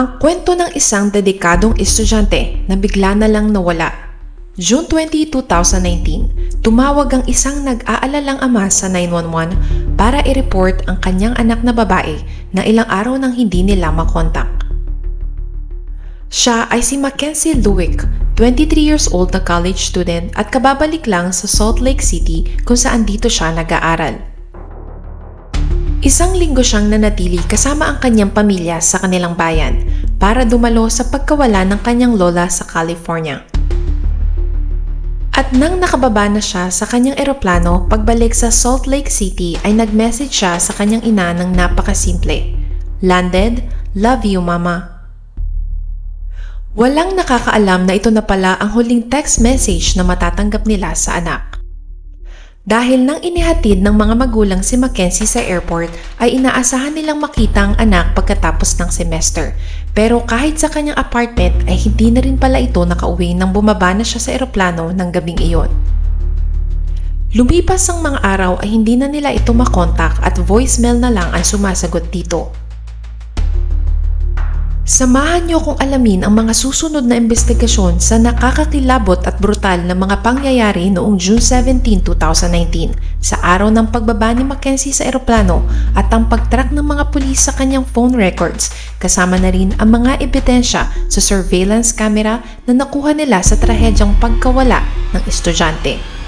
Ang kwento ng isang dedikadong estudyante na bigla na lang nawala. June 20, 2019, tumawag ang isang nag-aalalang ama sa 911 para i-report ang kanyang anak na babae na ilang araw nang hindi nila makontak. Siya ay si Mackenzie Lewick, 23 years old na college student at kababalik lang sa Salt Lake City kung saan dito siya nag-aaral. Isang linggo siyang nanatili kasama ang kanyang pamilya sa kanilang bayan para dumalo sa pagkawala ng kanyang lola sa California. At nang nakababa na siya sa kanyang eroplano pagbalik sa Salt Lake City ay nag-message siya sa kanyang ina ng napakasimple. Landed, love you mama. Walang nakakaalam na ito na pala ang huling text message na matatanggap nila sa anak. Dahil nang inihatid ng mga magulang si Mackenzie sa airport ay inaasahan nilang makita ang anak pagkatapos ng semester. Pero kahit sa kanyang apartment ay hindi na rin pala ito nakauwi nang bumaba na siya sa eroplano ng gabing iyon. Lumipas ang mga araw ay hindi na nila ito makontak at voicemail na lang ang sumasagot dito. Samahan niyo kung alamin ang mga susunod na investigasyon sa nakakakilabot at brutal na mga pangyayari noong June 17, 2019 sa araw ng pagbaba ni Mackenzie sa eroplano at ang pagtrack ng mga pulis sa kanyang phone records kasama na rin ang mga ebidensya sa surveillance camera na nakuha nila sa trahedyang pagkawala ng estudyante.